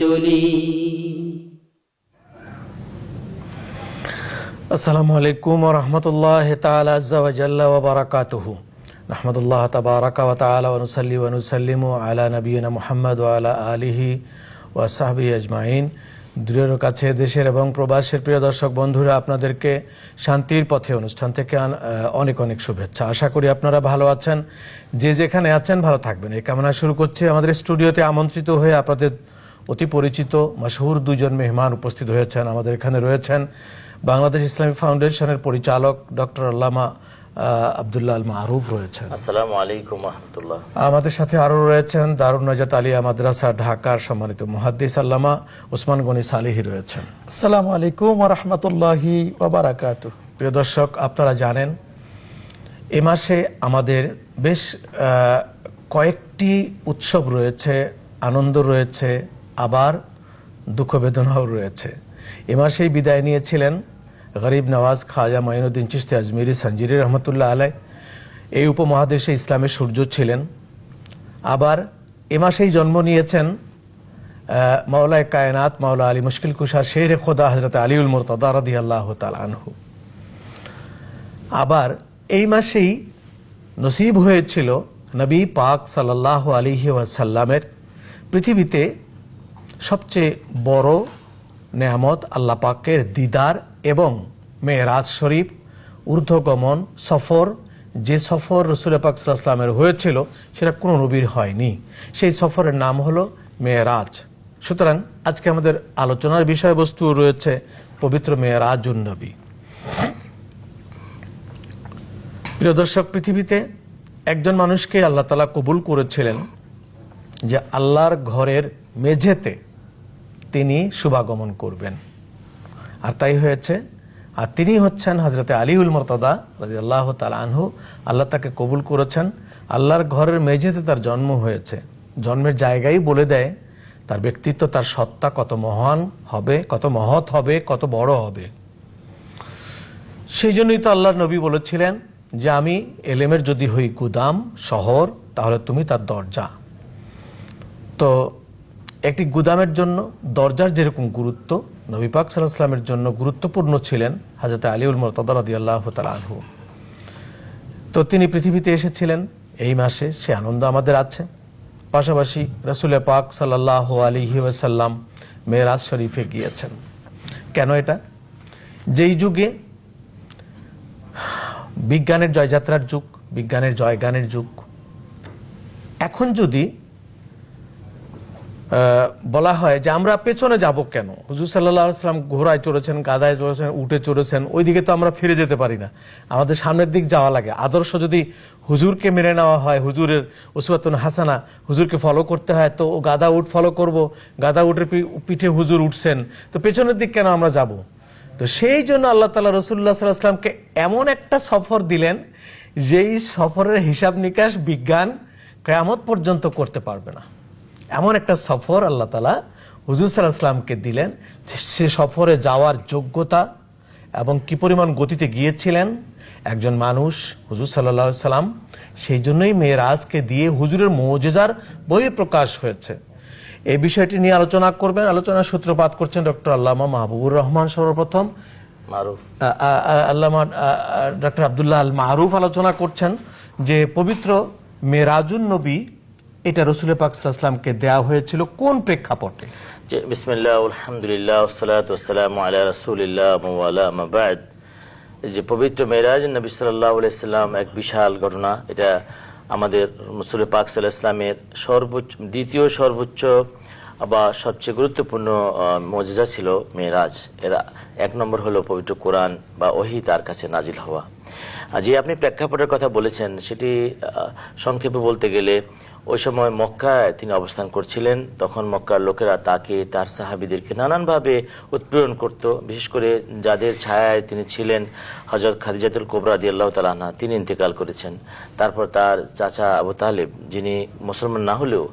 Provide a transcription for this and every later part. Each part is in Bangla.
চলি। আসসালামু আলাইকুম ওয়া রাহমাতুল্লাহি তাআলা আযজা ওয়া জাল্লা ওয়া বারাকাতুহু। নাহমাদুল্লাহ তাবারাকা ওয়া তাআলা ওয়া নুসাল্লি ওয়া নুসাল্লিমু আলা নাবিয়িনা মুহাম্মদ আলা আলিহি ওয়া সাহবিহি আজমাইন। দূরের কাছে দেশের এবং প্রবাসের প্রিয় দর্শক বন্ধুরা, আপনাদেরকে শান্তির পথে অনুষ্ঠান থেকে অনেক অনেক শুভেচ্ছা। আশা করি আপনারা ভালো আছেন। যে যেখানে আছেন ভালো থাকবেন। এই কামনা শুরু করছি আমাদের স্টুডিওতে আমন্ত্রিত হয়ে আপনাদের অতি পরিচিত মশহুর দুজন মেহমান উপস্থিত হয়েছেন আমাদের এখানে রয়েছেন বাংলাদেশ ইসলামী ফাউন্ডেশনের পরিচালক ডক্টর আল্লামা আব্দুল্লাহ আল মারুফ রয়েছেন। আসসালামু আলাইকুম রহমতুল্লাহ। আমাদের সাথে আরও রয়েছেন দারুণ নাজাত আলিয়া মাদ্রাসা ঢাকার সম্মানিত মুহাদ্দিস আল্লামা ওসমান গনি সালিহি রয়েছেন। আসসালামু আলাইকুম রহমতুল্লাহি ওবরাকাত প্রিয় দর্শক আপনারা জানেন এ মাসে আমাদের বেশ কয়েকটি উৎসব রয়েছে আনন্দ রয়েছে আবার দুঃখ বেদনাও রয়েছে। এ মাসেই বিদায় নিয়েছিলেন গরিব নওয়াজ খাজা মঈনুদ্দিন চিস্তি আজমিরি সঞ্জিরি রহমতুল্লাহ আলাই। এই উপমহাদেশে ইসলামের সূর্য ছিলেন। আবার এ মাসেই জন্ম নিয়েছেন মাওলায় কায়নাত মাওলা আলী মুশকিল কুশার শের খোদা হজরত আলিউল মুরতদা রাদি আল্লাহ আনহু। আবার এই মাসেই নসিব হয়েছিল নবী পাক সাল্লাহ আলিহি ওয়াসাল্লামের পৃথিবীতে সবচেয়ে বড় নেয়ামত আল্লাহ পাকের দিদার এবং মেয়েরাজ শরীফ, ঊর্ধ্বগমন, সফর, যে সফর রসুল পাক হয়েছিল, সেটা কোনো নবীর হয়নি। সেই সফরের নাম হলো মেয়েরাজ। সুতরাং আজকে আমাদের আলোচনার বিষয়বস্তু রয়েছে পবিত্র মেয়েরাজুন নবী। প্রিয় দর্শক, পৃথিবীতে একজন মানুষকে আল্লাহ তালা কবুল করেছিলেন যে আল্লাহর ঘরের মেঝেতে তিনি শুভাগমন করবেন। আর তাই হয়েছে, আর তিনি হচ্ছেন হজরতে আলিউল মর্তদা রাজি আল্লাহ তাল আনহু, আল্লাহ তাকে কবুল করেছেন। আল্লাহর ঘরের মেঝেতে তার জন্ম হয়েছে। জন্মের জায়গায় বলে দেয়, তার ব্যক্তিত্ব, তার সত্তা কত মহান হবে, কত মহৎ হবে, কত বড় হবে। সেই জন্যই তো আল্লাহর নবী বলেছিলেন যে, আমি এলেমের যদি হই গুদাম, শহর, তাহলে তুমি তার দরজা। তো একটি গুদামের জন্য দরজার যেরকম গুরুত্ব, নবী পাক সাল্লাহামের জন্য গুরুত্বপূর্ণ ছিলেন হাজরত আলিউল মরতদারদি আল্লাহ আনহু। তো তিনি পৃথিবীতে এসেছিলেন, এই মাসে সে আনন্দ আমাদের আছে। পাশাপাশি রসুল পাক সাল্লাহ আলিহি ওয়াসাল্লাম মেয়েরাজ শরীফে গিয়েছেন। কেন এটা? যেই যুগে বিজ্ঞানের জয়যাত্রার যুগ, বিজ্ঞানের জয়গানের যুগ, এখন যদি বলা হয় যে আমরা পেছনে যাব কেন? হুজুর সাল্লাহ আসলাম ঘোড়ায় চড়েছেন গাদায় চড়েছেন উঠে চড়েছেন, ওইদিকে তো আমরা ফিরে যেতে পারি না। আমাদের সামনের দিক যাওয়া লাগে। আদর্শ যদি হুজুরকে মেনে নেওয়া হয়, হুজুরের উসওয়াতুন হাসানা হুজুরকে ফলো করতে হয়, তো গাদা উঠ ফলো করব। গাদা উঠের পিঠে হুজুর উঠছেন, তো পেছনের দিক কেন আমরা যাব? তো সেই জন্য আল্লাহ তালা রসুল্লাহ সাল্লাহামকে এমন একটা সফর দিলেন, যেই সফরের হিসাব নিকাশ বিজ্ঞান কেয়ামত পর্যন্ত করতে পারবে না। এমন একটা সফর আল্লাহ তালা হুজুর সাল্লাহামকে দিলেন সে সফরে যাওয়ার যোগ্যতা এবং কি পরিমাণ গতিতে গিয়েছিলেন একজন মানুষ হুজুর সাল্লাহ সাল্লাম সেই জন্যই মেয়েরাজকে দিয়ে হুজুরের মৌজেজার বই প্রকাশ হয়েছে। এই বিষয়টি নিয়ে আলোচনা করবেন আলোচনার সূত্রপাত করছেন ডক্টর আল্লামা মাহবুবুর রহমান সর্বপ্রথম। আল্লামা ডক্টর আব্দুল্লাহ আল মারুফ আলোচনা করছেন যে পবিত্র মেরাজুন নবী এটা রসুল পাক সাল্লামকে দেয়া হয়েছিল কোন প্রেক্ষাপটে? যে পবিত্র মেরাজ নবী সাল্লাহ সাল্লাম এক বিশাল ঘটনা। এটা আমাদের মুসুল পাক সাল্লাহ ইসলামের সর্বোচ্চ, দ্বিতীয় সর্বোচ্চ বা সবচেয়ে গুরুত্বপূর্ণ মজেজা ছিল মেরাজ। এরা এক নম্বর হলো পবিত্র কোরআন বা ওহি তার কাছে নাজিল হওয়া। যে আপনি প্রেক্ষাপটের কথা বলেছেন, সেটি সংক্ষেপে বলতে গেলে ওই সময় মক্কায় তিনি অবস্থান করছিলেন। তখন মক্কার লোকেরা তাকে, তার সাহাবিদেরকে নানানভাবে উৎপীড়ন করত। বিশেষ করে যাদের ছায়ায় তিনি ছিলেন হজরত খাদিজাতুল কোবরা দিয়ে আল্লাহ তালাহা তিনি ইন্তেকাল করেছেন। তারপর তার চাচা আবু তালেব, যিনি মুসলমান না হলেও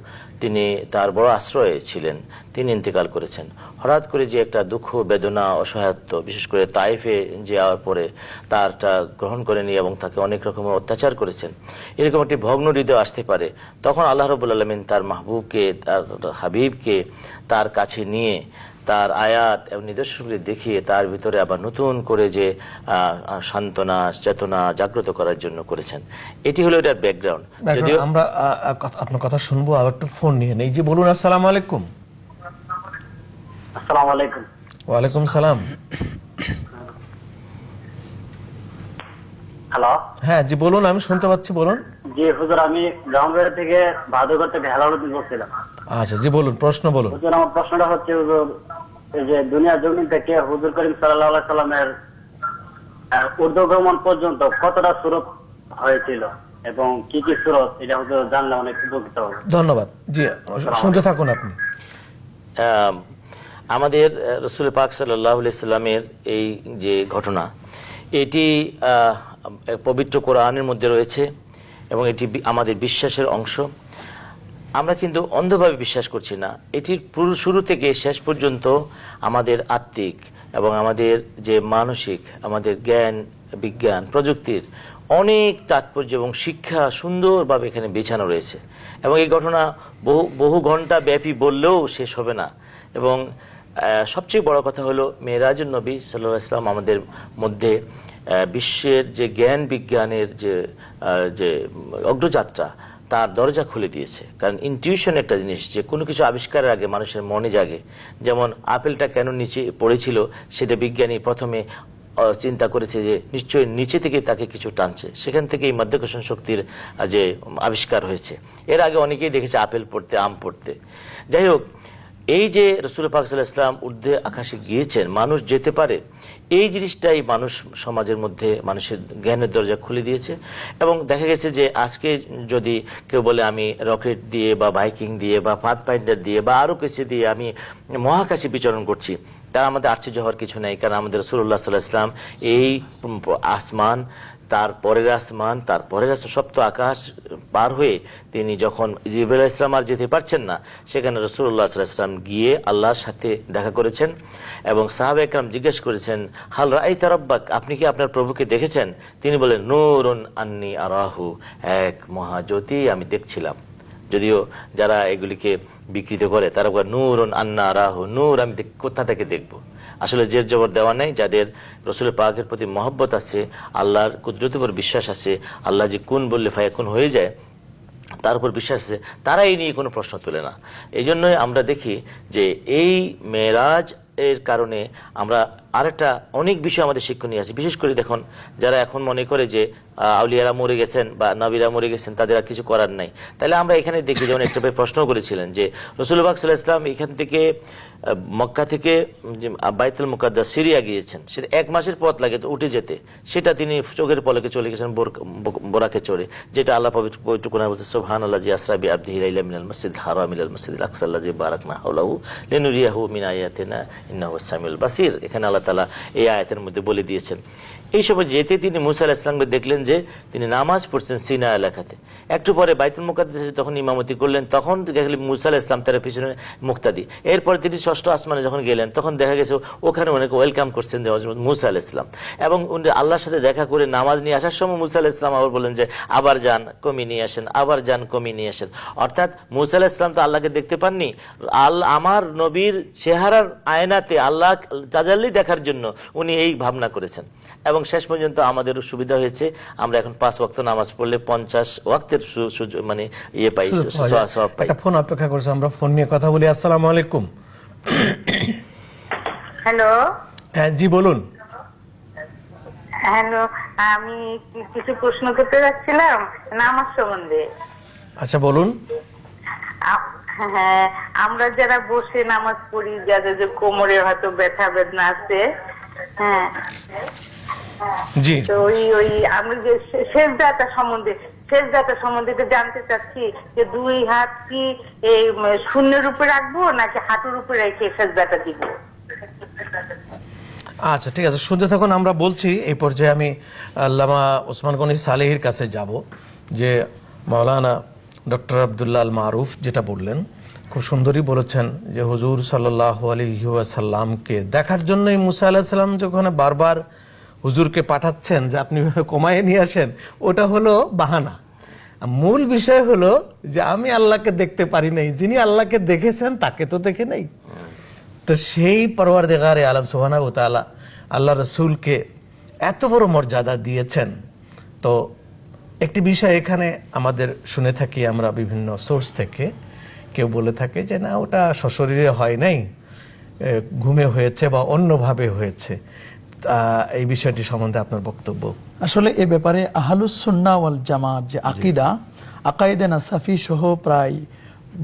তিনি তার বড় আশ্রয়ে ছিলেন। তিনি ইন্তেকাল করেছেন। হঠাৎ করে যে একটা দুঃখ, বেদনা, অসহায়ত্ব, বিশেষ করে তাইফে যাওয়ার পরে তারটা গ্রহণ করেনি এবং তাকে অনেক রকমের অত্যাচার করেছেন। এরকম একটি ভগ্ন হৃদয় আসতে পারে। তখন আল্লাহ রবুল আলমিন তার মাহবুবকে, তার হাবিবকে তার কাছে নিয়ে তার আয়াত এবং নিদর্শনগুলি দেখিয়ে তার ভিতরে আবার নতুন করে যে সান্ত্বনা চেতনা জাগ্রত করার জন্য করেছেন। এটি হলো এটার ব্যাকগ্রাউন্ড যদিও আমরা আপনার কথা শুনব আবার একটু ফোন নিয়ে নেই। যে বলুন আসসালামু আলাইকুম। আসসালামু আলাইকুম। ওয়ালাইকুম সালাম। হ্যালো। হ্যাঁ জি বলুন আমি শুনতে পাচ্ছি বলুন। জি হুজুর আমি ব্রাহ্মণবাড়ি থেকে ভাদুঘর থেকে হেলালুদ্দিন বলছিলাম। আচ্ছা জি বলুন প্রশ্ন বলুন। হুজুর আমার প্রশ্নটা হচ্ছে হুজুর এই যে দুনিয়া জমিন থেকে হুজুর করিম সাল্লাহ সাল্লামের আহ, ঊর্ধ্বগমন পর্যন্ত কতটা সুরত হয়েছিল এবং কি কি সুরত এটা হুজুর জানলে অনেক উপকৃত হবে। ধন্যবাদ। জি শুনতে থাকুন আপনি। আহ, আমাদের রসুল পাক সাল্লাহ সাল্লামের এই যে ঘটনা এটি আহ, পবিত্র কোরআনের মধ্যে রয়েছে এবং এটি আমাদের বিশ্বাসের অংশ। আমরা কিন্তু অন্ধভাবে বিশ্বাস করছি না। এটির শুরু থেকে শেষ পর্যন্ত আমাদের আত্মিক এবং আমাদের যে মানসিক, আমাদের জ্ঞান, বিজ্ঞান, প্রযুক্তির অনেক তাৎপর্য এবং শিক্ষা সুন্দরভাবে এখানে বেছানো রয়েছে। এবং এই ঘটনা বহু বহু ঘণ্টা ব্যাপী বললেও শেষ হবে না। এবং সবচেয়ে বড় কথা হলো মেয়েরাজুল নবী সাল্লাহ ইসলাম আমাদের মধ্যে বিশ্বের যে জ্ঞান বিজ্ঞানের যে যে অগ্রযাত্রা তার দরজা খুলে দিয়েছে। কারণ ইনটিউশন একটা জিনিস, যে কোনো কিছু আবিষ্কারের আগে মানুষের মনে জাগে। যেমন আপেলটা কেন নিচে পড়েছিল, সেটা বিজ্ঞানী প্রথমে চিন্তা করেছে যে নিশ্চয়ই নিচে থেকে তাকে কিছু টানছে। সেখান থেকে এই মাধ্যাকর্ষণ শক্তির যে আবিষ্কার হয়েছে। এর আগে অনেকেই দেখেছে আপেল পড়তে, আম পড়তে। যাই হোক এই যে রসুল পাক সাল্লাহ ইসলাম ঊর্ধ্বে আকাশে গিয়েছেন, মানুষ যেতে পারে, এই জিনিসটাই মানুষ সমাজের মধ্যে মানুষের জ্ঞানের দরজা খুলে দিয়েছে। এবং দেখা গেছে যে আজকে যদি কেউ বলে আমি রকেট দিয়ে বা বাইকিং দিয়ে বা পাথ পাইন্ডার দিয়ে বা আরও কিছু দিয়ে আমি মহাকাশে বিচরণ করছি, তার আমাদের আশ্চর্য হওয়ার কিছু নেই, কারণ আমাদের রসুল্লাহ সাল্লাহ ইসলাম এই আসমান তার পরের আসমান তার পরের আসমান সপ্ত আকাশ পার হয়ে তিনি যখন জিবুল ইসলাম আর যেতে পারছেন না, সেখানে রসুল্লাহ ইসলাম গিয়ে আল্লাহর সাথে দেখা করেছেন এবং সাহাব একরাম জিজ্ঞেস করেছেন, হাল রাই তারব্বাক আপনি কি আপনার প্রভুকে দেখেছেন? তিনি বলেন, নুরুন আন্নি আরাহু, এক মহাজ্যোতি আমি দেখছিলাম। যদিও যারা এগুলিকে বিকৃত করে, তারা বলে নূর আন্না রাহু নূর আমি কোথা থেকে দেখব? আসলে জের জবর দেওয়া নেই, যাদের রসুলের পাকের প্রতি মহব্বত আছে, আল্লাহর কুদরতের উপর বিশ্বাস আছে, আল্লাহ যে কোন বললে ফায়াকুন হয়ে যায়, তার উপর বিশ্বাস আছে তারা এই নিয়ে কোনো প্রশ্ন তোলে না। এই জন্যই আমরা দেখি যে এই মেরাজ এর কারণে আমরা আরেকটা অনেক বিষয় আমাদের শিক্ষণীয় আছে। বিশেষ করে দেখুন, যারা এখন মনে করে যে আউলিয়ারা মরে গেছেন বা নবীরা মরে গেছেন, তাদের আর কিছু করার নাই। তাহলে আমরা এখানে দেখি, যেমন একটা প্রশ্ন করেছিলেন যে রসুলবাগ সাল্লাহ ইসলাম এখান থেকে মক্কা থেকে বাইতুল মুকাদ্দাস সিরিয়া গিয়েছেন, সেটা এক মাসের পথ লাগে তো উঠে যেতে। সেটা তিনি চোখের পলকে চলে গেছেন বোরাকে চড়ে, যেটা আল্লাহ পবিত্র কোরআনে বলছে সুবহান আল্লাহ জি আসরাবি আব্দিহি লাইলা মিনাল মসজিদ হারাম মিনাল মসজিদ আকসাল্লাহ জি বারাকনা হাওলাহু লিনুরিয়াহু মিন আয়াতিনা ইন্নাহু সামিউল বাসির। এখানে আল্লাহ তাআলা এই আয়াতের মধ্যে বলে দিয়েছেন। এই সময় যেতে তিনি মুসা আলাইহিস সালামকে দেখলেন যে তিনি নামাজ পড়ছেন সিনা এলাকাতে। একটু পরে বাইতুল মুকাদ্দাসে তখন ইমামতি করলেন, তখন দেখলেন মুসা আলাইহিস সালাম তার পিছনে মুক্তাদি। এরপর তিনি ষষ্ঠ আসমানে যখন গেলেন, তখন দেখা গেছে ওখানে অনেকে ওয়েলকাম করছেন যে মুসা আলাইহিস সালাম। এবং উনি আল্লাহর সাথে দেখা করে নামাজ নিয়ে আসার সময় মুসা আলাইহিস সালাম আবার বললেন যে, আবার যান, কমি নিয়ে আসেন, আবার যান, কমি নিয়ে আসেন। অর্থাৎ মুসা আলাইহিস সালাম তো আল্লাহকে দেখতে পাননি। আল্লাহ আমার নবীর চেহারার আয়নাতে আল্লাহ তাজাল্লি দেখার জন্য উনি এই ভাবনা করেছেন। এবং শেষ পর্যন্ত আমাদের সুবিধা হয়েছে। আমরা এখন পাঁচ ওয়াক্ত নামাজ পড়লে পঞ্চাশ ওয়াক্তের সুযোগ মানে ইয়ে পাই ফোন অপেক্ষা করছে আমরা ফোন নিয়ে কথা বলি। আসসালামু আলাইকুম। হ্যালো। হ্যাঁ জি বলুন। হ্যালো আমি কিছু প্রশ্ন করতে যাচ্ছিলাম? নামাজ সম্বন্ধে। আচ্ছা বলুন। হ্যাঁ আমরা যারা বসে নামাজ পড়ি যাদের যে কোমরে হয়তো ব্যথা বেদনা আছে হ্যাঁ জি। তো ওই ওই আমি যে শেষ দাতা সম্বন্ধে শেষ দাতা সম্বন্ধে জানতে চাচ্ছি যে দুই হাত কি এই শূন্যের উপরে রাখব নাকি হাঁটুর উপরে রেখে শেষ দাতা দিব? আচ্ছা ঠিক আছে। শুনতে থাকুন আমরা বলছি এই পর্যায়ে আমি আল্লামা ওসমান গনি সালেহির কাছে যাব যে মাওলানা ডক্টর আবদুল্লাহ আল মারুফ যেটা বললেন খুব সুন্দরই বলেছেন যে হুজুর সাল্লাহ আলহিহাসাল্লামকে দেখার জন্যই মুসা আলাহিসাল্লাম যখন বারবার হুজুরকে পাঠাচ্ছেন যে আপনি কমায় নিয়ে আসেন, ওটা হলো বাহানা। মূল বিষয় হলো যে আমি আল্লাহকে দেখতে পারি নাই, যিনি আল্লাহকে দেখেছেন তাকে তো দেখে নাই। তো সেই পরওয়ার দেগারে আলম সোহানা তালা আল্লাহ রসুলকে এত বড় মর্যাদা দিয়েছেন। তো একটি বিষয় এখানে আমাদের শুনে থাকি আমরা বিভিন্ন সোর্স থেকে। কেউ বলে থাকে যে, না, ওটা সশরীরে হয় নাই ঘুমে হয়েছে বা অন্যভাবে হয়েছে। এই বিষয়টি সম্বন্ধে আপনার বক্তব্য। আসলে এ ব্যাপারে আহলুসুন্না ওয়াল জামাত যে আকিদা আকাইদে নাসাফি সহ প্রায়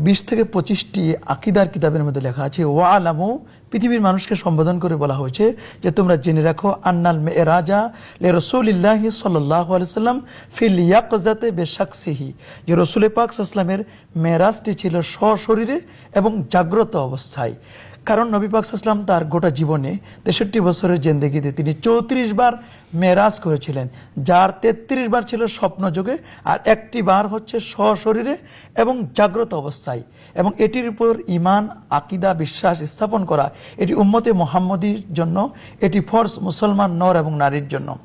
বিশ থেকে পঁচিশটি আকিদার কিতাবের মধ্যে লেখা আছে ওয়া আলামু পৃথিবীর মানুষকে সম্বোধন করে বলা হয়েছে যে তোমরা জেনে রাখো, আন্নাল মে রাজা লে রসুলিল্লাহ সাল্লাহ আলাইসাল্লাম ফিল ইয়াকজাতে বেশাকসিহি। যে রসুলে পাক ইসলামের মেরাজটি ছিল সশরীরে এবং জাগ্রত অবস্থায়। কারণ নবী পাক ইসলাম তার গোটা জীবনে তেষট্টি বছরের জেন্দেগিতে তিনি চৌত্রিশ বার মেরাজ করেছিলেন, যার তেত্রিশ বার ছিল স্বপ্ন যুগে আর একটি বার হচ্ছে সশরীরে এবং জাগ্রত অবস্থায়। এবং এটির উপর ইমান আকিদা, বিশ্বাস স্থাপন করা এটি উম্মতে মোহাম্মদীর জন্য, এটি ফর্স মুসলমান নর এবং নারীর জন্য।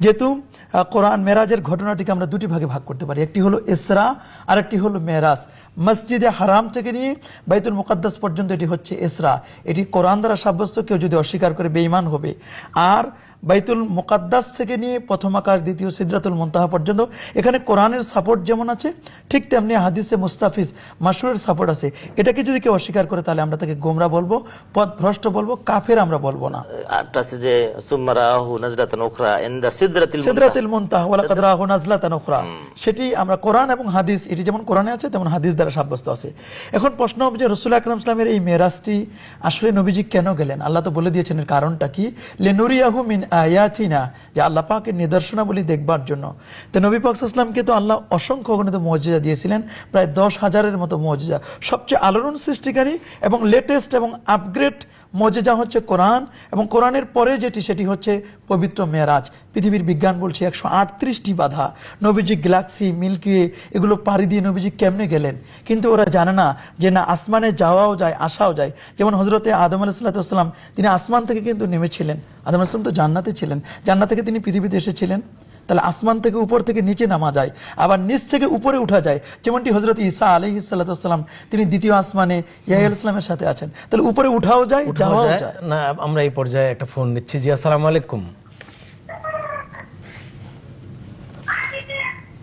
যেহেতু কোরআন মেরাজের ঘটনাটিকে আমরা দুটি ভাগে ভাগ করতে পারি, একটি হলো ইসরা আর একটি হলো মেরাজ। মসজিদে হারাম থেকে নিয়ে বাইতুল মুকাদ্দাস পর্যন্ত এটি হচ্ছে ইসরা। এটি কোরআন দ্বারা সাব্যস্ত, কেউ যদি অস্বীকার করে বেঈমান হবে। আর বাইতুল মুকাদ্দাস থেকে নিয়ে প্রথম আকাশ দ্বিতীয় সিদ্রাতুল মুনতাহা পর্যন্ত। এখানে কোরআনের সাপোর্ট যেমন আছে ঠিক তেমনি হাদিসে মুস্তাফিজ মাসুরের সাপোর্ট আছে। এটাকে যদি কেউ অস্বীকার করে তাহলে আমরা তাকে গোমরা বলব পথ ভ্রষ্ট বলব কাফের আমরা বলব না। আটটা আছে যে সুম্মারাহু নাজরাতান উখরা ইনদা সিদরাতিল সিদরাতুল মুনতাহা ওয়া লাকাদ রাহু নাজলাতান উখরা। সেটি আমরা কোরআন এবং হাদিস এটি যেমন কোরআনে আছে তেমন হাদিস দ্বারা সাব্যস্ত আছে। এখন প্রশ্ন হবে যে রাসূল আকরাম সাল্লামের এই মেরাজটি আসলে নবীজি কেন গেলেন? আল্লাহ তো বলে দিয়েছেন এর কারণটা কি? লেনুরিয়াহু মিন আয়াতিনা, যে আল্লাহ পাকের নিদর্শনাবলী দেখবার জন্য। তো নবী পাক সাল্লামকে তো আল্লাহ অসংখ্য গণিত মর্যাদা দিয়েছিলেন, প্রায় দশ হাজারের মতো মর্যাদা সবচেয়ে আলোড়ন সৃষ্টিকারী এবং লেটেস্ট এবং আপগ্রেড মজেজা হচ্ছে কোরআন এবং কোরআনের পরে যেটি, সেটি হচ্ছে পবিত্র মেয়ারাজ। পৃথিবীর বিজ্ঞান বলছে একশো আটত্রিশটি বাধা। নবীজি গ্যালাক্সি, মিল্কি, এগুলো পাড়ি দিয়ে নবীজি কেমনে গেলেন? কিন্তু ওরা জানে না যে না, আসমানে যাওয়াও যায়, আসাও যায়। যেমন হজরতে আদম আলাহিসাল্লাম তিনি আসমান থেকে কিন্তু নেমেছিলেন। আদম আসলাম তো জান্নাতে ছিলেন। জান্নাত থেকে তিনি পৃথিবীতে এসেছিলেন। তাহলে আসমান থেকে উপর থেকে নিচে নামা যায় আবার নিচ থেকে উপরে উঠা যায়। যেমনটি হজরত ঈসা আলহ ইসাল্লাম তিনি দ্বিতীয় আসমানে ইয়াহ ইসলামের সাথে আছেন। তাহলে উপরে উঠাও যায় যাওয়াও যায়? যায়। না আমরা এই পর্যায়ে একটা ফোন নিচ্ছি জি আসসালামু আলাইকুম।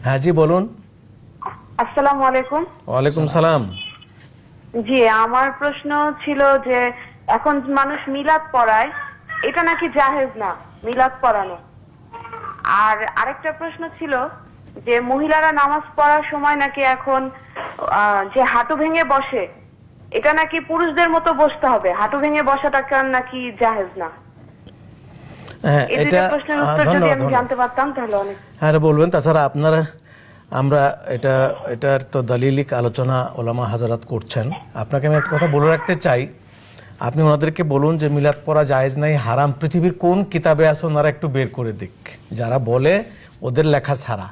হ্যাঁ জি বলুন। আসসালামু আলাইকুম। ওয়ালাইকুম সালাম। জি আমার প্রশ্ন ছিল যে এখন মানুষ মিলাদ পড়ায় এটা নাকি জাহেজ না মিলাদ পড়ানো? আর আরেকটা প্রশ্ন ছিল যে মহিলারা নামাজ পড়ার সময় নাকি এখন যে হাঁটু ভেঙে বসে এটা নাকি পুরুষদের মতো বসতে হবে? হাঁটু ভেঙে বসাটা কেন নাকি জাহেজ না? হ্যাঁ এটা। জানতে পারতাম তাহলে অনেক হ্যাঁ বলবেন। তাছাড়া আপনারা আমরা এটা এটার তো দালিলিক আলোচনা ওলামা হাজারাত করছেন। আপনাকে আমি একটা কথা বলে রাখতে চাই। আপনি ওনাদেরকে বলুন যে মিলাদ পড়া জায়েজ নাই, হারাম। পৃথিবীর কোন কিতাবে আছে ওনারা একটু বের করে দিক। যারা বলে ওদের লেখা ছাড়া।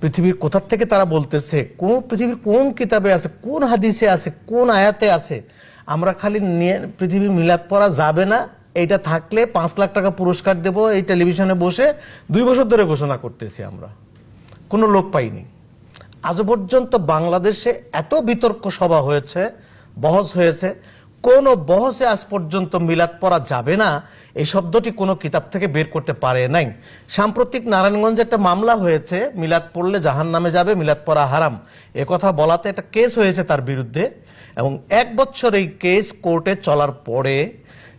পৃথিবীর কোথা থেকে তারা বলতেছে, কোন পৃথিবীর কোন কিতাবে আছে, কোন হাদিসে আছে, কোন আয়াতে আছে। আমরা খালি নিয়ে পৃথিবীর মিলাদ পড়া যাবে না, এইটা থাকলে পাঁচ লাখ টাকা পুরস্কার দেব, এই টেলিভিশনে বসে দুই বছর ধরে ঘোষণা করতেছি আমরা। কোনো লোক পাইনি। আজ পর্যন্ত বাংলাদেশে এত বিতর্ক সভা হয়েছে, বহস হয়েছে কোন বহসে আজ পর্যন্ত মিলাদ পড়া যাবে না, এই শব্দটি কোনো কিতাব থেকে বের করতে পারে নাই। সাম্প্রতিক নারায়ণগঞ্জে একটা মামলা হয়েছে, মিলাদ পড়লে জাহান নামে যাবে, মিলাদ পড়া হারাম। কথা বলাতে একটা কেস হয়েছে তার বিরুদ্ধে, এবং এক বছর এই কেস কোর্টে চলার পরে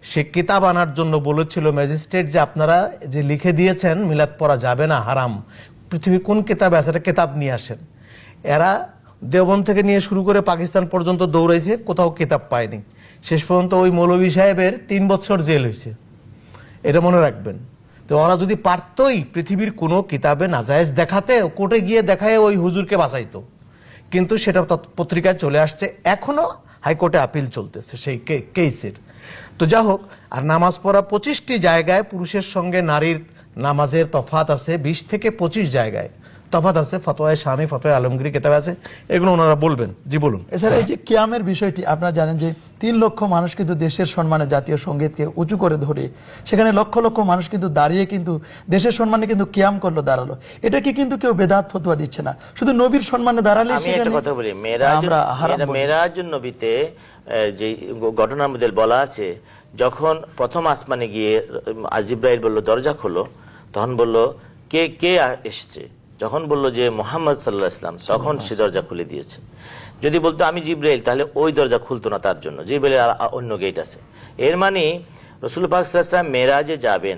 সে কিতাব আনার জন্য বলেছিল ম্যাজিস্ট্রেট যে আপনারা যে লিখে দিয়েছেন, মিলাদ পড়া যাবে না, হারাম। পৃথিবীর কোন কিতাবে আছে? একটা কিতাব নিয়ে আসেন। এরা দেওবন থেকে নিয়ে শুরু করে পাকিস্তান পর্যন্ত দৌড়াইছে, কোথাও কিতাব পায়নি। শেষ পর্যন্ত ওই মৌলভী সাহেবের তিন বছর জেল হয়েছে। এটা মনে রাখবেন। তো ওরা যদি পারতই পৃথিবীর কোনো কিতাবে নাজায়েজ দেখাতে, কোর্টে গিয়ে দেখায় ওই হুজুরকে বাঁচাইতো। কিন্তু সেটা পত্রিকায় চলে আসছে। এখনও হাইকোর্টে আপিল চলতেছে সেই কেসের। তো যা হোক, আর নামাজ পড়া পঁচিশটি জায়গায় পুরুষের সঙ্গে নারীর নামাজের তফাত আছে বিশ থেকে পঁচিশ জায়গায়। তফাত আছে ফতোয়ায় স্বামী ফতোয় আলমগিরি কেতাবে আছে এগুলো ওনারা বলবেন। জি বলুন। এছাড়া এই যে কিয়ামের বিষয়টি আপনারা জানেন যে তিন লক্ষ মানুষ কিন্তু দেশের সম্মানে জাতীয় সঙ্গীতকে উঁচু করে ধরে সেখানে লক্ষ লক্ষ মানুষ কিন্তু দাঁড়িয়ে কিন্তু দেশের সম্মানে কিন্তু কিয়াম করল দাঁড়াল। এটাকে কিন্তু কেউ বেদাত ফতুয়া দিচ্ছে না। শুধু নবীর সম্মানে দাঁড়ালে আমি একটা কথা বলি। মেরাজ নবীতে যে ঘটনার মধ্যে বলা আছে যখন প্রথম আসমানে গিয়ে আজিব্রাইল বলল দরজা খোলো তখন বলল কে কে এসছে? যখন বলল যে মোহাম্মদ সাল্লাহ ইসলাম তখন সে দরজা খুলে দিয়েছে। যদি বলতো, আমি জিব্রাইল তাহলে ওই দরজা খুলতো না তার জন্য। জিব্রাইল অন্য গেট আছে। এর মানে রসুল পাক সাল্লাম মেরাজে যাবেন,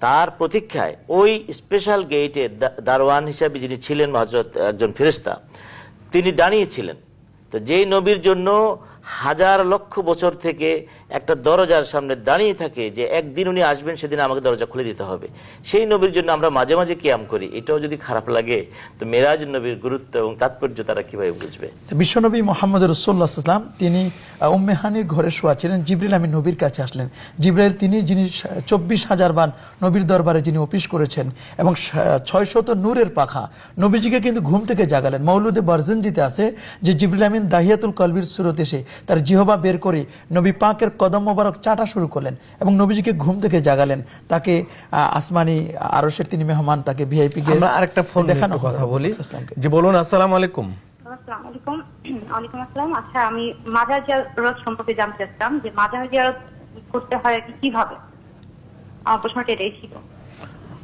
তার প্রতীক্ষায় ওই স্পেশাল গেটে দারওয়ান হিসাবে যিনি ছিলেন হজরত একজন ফেরেস্তা তিনি দাঁড়িয়েছিলেন তো যেই নবীর জন্য হাজার লক্ষ বছর থেকে একটা দরজার সামনে দাঁড়িয়ে থাকে যে একদিন উনি আসবেন সেদিন আমাকে দরজা খুলে দিতে হবে। সেই নবীর জন্য আমরা মাঝে মাঝে কিয়াম করি। এটাও যদি খারাপ লাগে তো মেরাজ নবীর গুরুত্ব এবং তাৎপর্য তারা কীভাবে বুঝবে? বিশ্বনবী মোহাম্মদ রসুল্লাহাম তিনি আহ, উম্মে হানির ঘরে শোয়া ছিলেন। জিবরিল আমি নবীর কাছে আসলেন। জিব্রাইল তিনি যিনি চব্বিশ হাজার বান নবীর দরবারে যিনি অফিস করেছেন এবং ছয় শত নূরের পাখা নবীজিকে কিন্তু ঘুম থেকে জাগালেন। মৌলুদে বর্জনজিতে আছে যে জিবরিল আমিন দাহিয়াতুল কলবির সুরত এসে তার জিহবা বের করে নবী পাকের কদম মোবারক চাটা শুরু করলেন এবং নবীজিকে ঘুম থেকে জাগালেন। তাকে আসমানি আরসের তিনি মেহমান তাকে ভিআইপি আমরা আরেকটা ফোন দেখানো কথা বলি। জি বলুন আসসালামু আলাইকুম। আলাইকুম। আসসালাম। আচ্ছা আমি মাজার জিয়ারত সম্পর্কে জানতে চাচ্ছিলাম যে মাজার জিয়ারত করতে হয় কি কীভাবে? আমার প্রশ্নটা এটাই ছিল।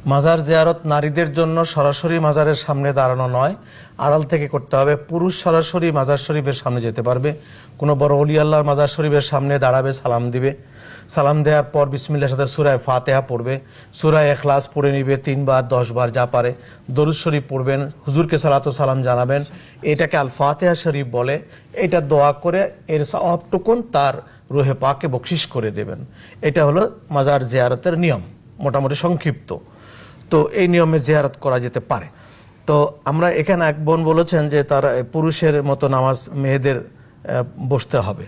মাজার জিয়ারত নারীদের জন্য সরাসরি মাজারের সামনে দাঁড়ানো নয়। আড়াল থেকে করতে হবে, পুরুষ সরাসরি মাজার শরীফের সামনে যেতে পারবে। কোনো বড় অলি আল্লাহর মাজার শরীফের সামনে দাঁড়াবে, সালাম দিবে। সালাম দেওয়ার পর বিসমিল্লার সাথে সুরায় ফাতেহা পড়বে। সুরায় এখলাস পড়ে নিবে, তিনবার দশ বার যা পারে। দরুদ শরীফ পড়বেন, হুজুরকে সালাত সালাম জানাবেন। এটাকে আল ফাতেহা শরীফ বলে। এটা দোয়া করে এর সবটুকুন তার রুহে পাকে বকশিস করে দেবেন। এটা হলো মাজার জিয়ারতের নিয়ম, মোটামুটি সংক্ষিপ্ত। তো এই নিয়মে জেয়ারত করা যেতে পারে। তো আমরা এখানে এক বোন বলেছেন যে তার পুরুষের মতো নামাজ মেয়েদের বসতে হবে।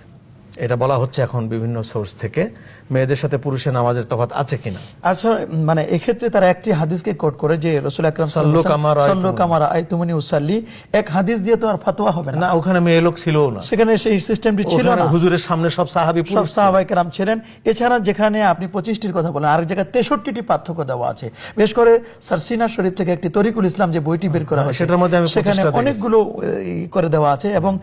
এটা বলা হচ্ছে এখন বিভিন্ন সোর্স থেকে মেয়েদের সাথে পুরুষের নামাজের তফাৎ আছে কিনা? আচ্ছা মানে এক্ষেত্রে তারা একটি হাদিসকে কোট করে যে রসুল আকরাম সাল্লু কামা কামারা আই তুমনি উসাল্লি এক হাদিস দিয়ে তো আর ফতোয়া হবে না। ওখানে মেয়ে লোক ছিল না। সেখানে সেই সিস্টেমটি ছিল না। হুজুরের সামনে সব সাহাবি সব সাহাবাই কেরাম ছিলেন। এছাড়া যেখানে আপনি পঁচিশটির কথা বলেন আরেক জায়গায় তেষট্টিটি পার্থক্য দেওয়া আছে। বেশ করে সারসিনা শরীফ থেকে একটি তরিকুল ইসলাম যে বইটি বের করা হয় সেটার মধ্যে সেখানে অনেকগুলো করে দেওয়া আছে এবং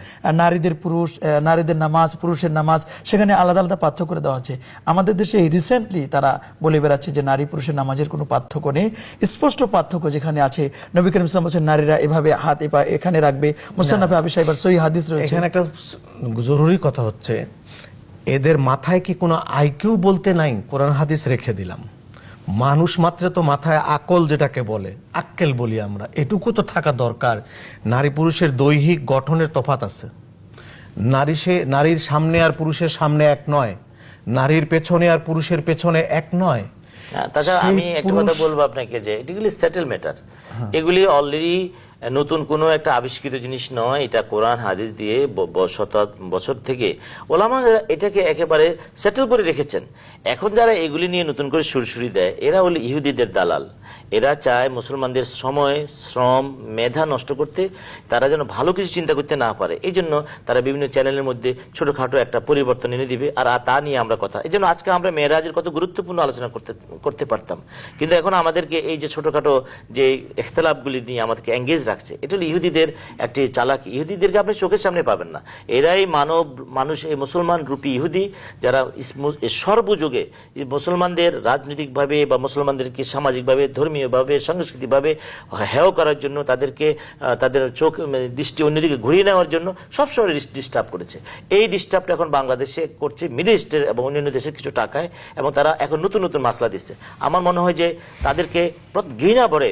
নারীদের পুরুষ নারীদের নামাজ পুরুষের নামাজ সেখানে আলাদা আলাদা পার্থক্য করে দেওয়া আছে আমাদের দেশে রিসেন্টলি তারা বলে বেড়াচ্ছে যে নারী পুরুষের নামাজের কোনো পার্থক্য নেই। স্পষ্ট পার্থক্য যেখানে আছে নবী করিম ইসলাম বলছেন নারীরা এভাবে হাত এখানে রাখবে। মুসান্নাফে আবি সাহেবার সই হাদিস রয়েছে। এখানে একটা জরুরি কথা হচ্ছে এদের মাথায় কি কোনো আইকিউ বলতে নাই? কোরআন হাদিস রেখে দিলাম। মানুষ মাত্র তো মাথায় আকল যেটাকে বলে আক্কেল বলি আমরা। এটুকু তো থাকা দরকার। নারী পুরুষের দৈহিক গঠনের তফাত আছে। নারী সে নারীর সামনে আর পুরুষের সামনে এক নয়। নারীর পেছনে আর পুরুষের পেছনে এক নয়। হ্যাঁ, তাছাড়া আমি একটা কথা বলব আপনাকে যে এটিগুলি সেটেল ম্যাটার এগুলি অলরেডি নতুন কোনো একটা আবিষ্কৃত জিনিস নয়, এটা কোরআন, হাদিস দিয়ে বছর থেকে ওলামা এটাকে একেবারে সেটেল করে রেখেছেন। এখন যারা এগুলি নিয়ে নতুন করে সুরসুরি দেয়, এরা হলো ইহুদিদের দালাল। এরা চায় মুসলমানদের সময়, শ্রম, মেধা নষ্ট করতে তারা যেন ভালো কিছু চিন্তা করতে না পারে। এই জন্য তারা বিভিন্ন চ্যানেলের মধ্যে ছোটখাটো একটা পরিবর্তন এনে দিবে, আর তা নিয়ে আমরা কথা। এই জন্য আজকে আমরা মেয়েরাজের কত গুরুত্বপূর্ণ আলোচনা করতে করতে পারতাম। কিন্তু এখন আমাদেরকে এই যে ছোটখাটো যে ইখতলাফগুলি নিয়ে আমাদেরকে এঙ্গেজ রাখছে। এটা হলো ইহুদিদের একটি চালাকি। ইহুদিদেরকে আপনি চোখের সামনে পাবেন না। এরাই মানব, মানুষ, এই মুসলমান রূপী ইহুদি যারা সর্বযুগে মুসলমানদের রাজনৈতিকভাবে বা মুসলমানদেরকে সামাজিকভাবে, ধর্মীয়ভাবে, সাংস্কৃতিকভাবে হেয় করার জন্য তাদেরকে তাদের চোখ দৃষ্টি অন্যদিকে ঘুরিয়ে নেওয়ার জন্য সবসময় ডিস্টার্ব করেছে। এই ডিস্টার্বটা এখন বাংলাদেশে করছে, মিডল ইস্টের এবং অন্যান্য দেশের কিছু টাকায় এবং তারা এখন নতুন নতুন মাসলা দিচ্ছে। আমার মনে হয় যে তাদেরকে ঘৃণা ভরে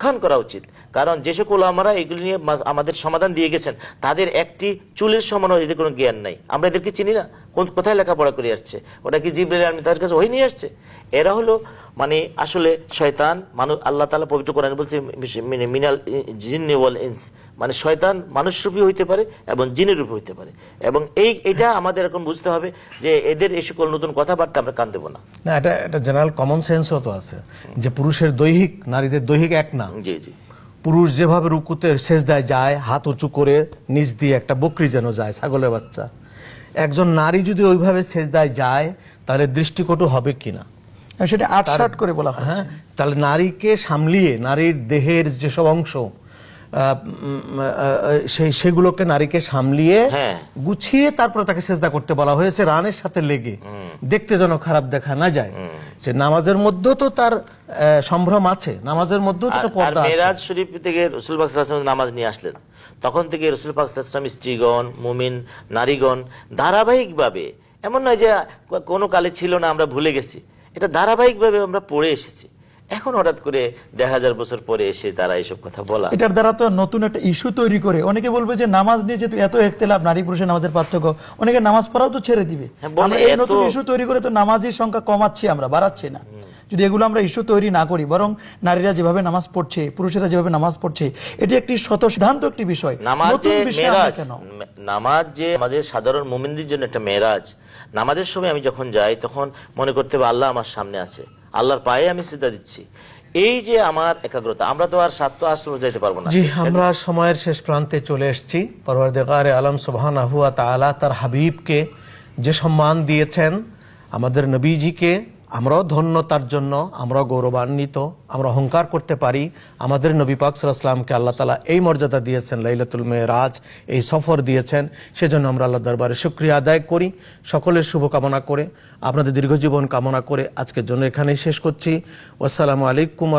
প্রত্যাখ্যান করা উচিত। কারণ যে সকল আমরা এগুলি নিয়ে আমাদের সমাধান দিয়ে গেছেন, তাদের একটি চুলের সমান এদের কোনো জ্ঞান নাই। আমরা এদেরকে চিনি না। কোন কোথায় লেখাপড়া করে আসছে? ওটা কি জিবরাইল আমি তাদের কাছে ওই নিয়ে আসছে? এরা হলো মানে আসলে শয়তান মানুষ আল্লাহ তাআলা পবিত্র কোরআন বলছে মিনে- মিনাল জিন্নি ওয়াল ইনস। মানে শয়তান মানুষরূপী হইতে পারে এবং জিনের রূপে হইতে পারে। এবং এই এটা আমাদের এখন বুঝতে হবে যে এদের এই সকল নতুন কথাবার্তা আমরা কান দেবো না। না এটা এটা জেনারেল কমন সেন্সও তো আছে যে পুরুষের দৈহিক নারীদের দৈহিক এক না। জি জি। পুরুষ যেভাবে রুকুতে সেজদায় যায় হাত উঁচু করে নিচ দিয়ে একটা বকরি যেন যায় ছাগলের বাচ্চা। একজন নারী যদি ওইভাবে সেজদায় যায় তাহলে দৃষ্টিকটু হবে কিনা? সেটা আটসাট করে বলা হয় হ্যাঁ তাহলে নারীকে সামলিয়ে নারীর দেহের যেসব অংশ সেই সেগুলোকে নারীকে সামলিয়ে হ্যাঁ। গুছিয়ে তারপরে তাকে সেজদা করতে বলা হয়েছে রানের সাথে লেগে। দেখতে যেন খারাপ দেখা না যায়। যে নামাজের মধ্যেও তো তার সম্ভ্রম আছে নামাজের মধ্যেও তো পর্দা মেরাজ শরীফ থেকে রসুল পাক সাল্লাল্লাহু আলাইহি ওয়াসাল্লাম নামাজ নিয়ে আসলেন। তখন থেকে রসুল পাক সাল্লাল্লাহু স্ত্রীগণ মুমিন নারীগণ ধারাবাহিকভাবে এমন নয় যে কোনো কালে ছিল না আমরা ভুলে গেছি। এটা ধারাবাহিকভাবে আমরা পড়ে এসেছি। এখন হঠাৎ করে দেড় হাজার বছর পরে এসে তারা এইসব কথা বলা। এটার দ্বারা তো নতুন একটা ইস্যু তৈরি করে। অনেকে বলবে যে নামাজ নিয়ে যেহেতু এত একতেলাপ নারী পুরুষের নামাজের পার্থক্য অনেকে নামাজ পড়াও তো ছেড়ে দিবে। হ্যাঁ, এই নতুন ইস্যু তৈরি করে তো নামাজের সংখ্যা কমাচ্ছি আমরা বাড়াচ্ছি না। যদি এগুলো আমরা ইস্যু তৈরি না করি বরং নারীরা যেভাবে নামাজ পড়ছে পুরুষেরা যেভাবে নামাজ পড়ছে এটি একটি শত সিদ্ধান্ত একটি বিষয়। নামাজ যে আমাদের সাধারণ মুমিনদের জন্য একটা মেরাজ নামাজের সময় আমি যখন যাই তখন মনে করতে হবে আল্লাহ আমার সামনে আছে। আল্লাহর পায়ে আমি সিদ্ধা দিচ্ছি। এই যে আমার একাগ্রতা, আমরা তো আর সাত আশ্রম যাইতে পারব না। জি, আমরা সময়ের শেষ প্রান্তে চলে এসেছি। পরবর্তীকারে আলম সোহান আহুয়া তালা তার হাবিবকে যে সম্মান দিয়েছেন, আমাদের নবীজিকে আমরাও ধন্য তার জন্য আমরা গৌরবান্বিত, আমরা অহংকার করতে পারি। আমাদের নবী পাক সাল্লামকে আল্লাহ তালা এই মর্যাদা দিয়েছেন, লাইলাতুল মেরাজ এই সফর দিয়েছেন। সেজন্য আমরা আল্লাহ দরবারে শুক্রিয়া আদায় করি। সকলের শুভকামনা করে, আপনাদের দীর্ঘজীবন কামনা করে আজকের জন্য এখানেই শেষ করছি। আসসালামু আলাইকুম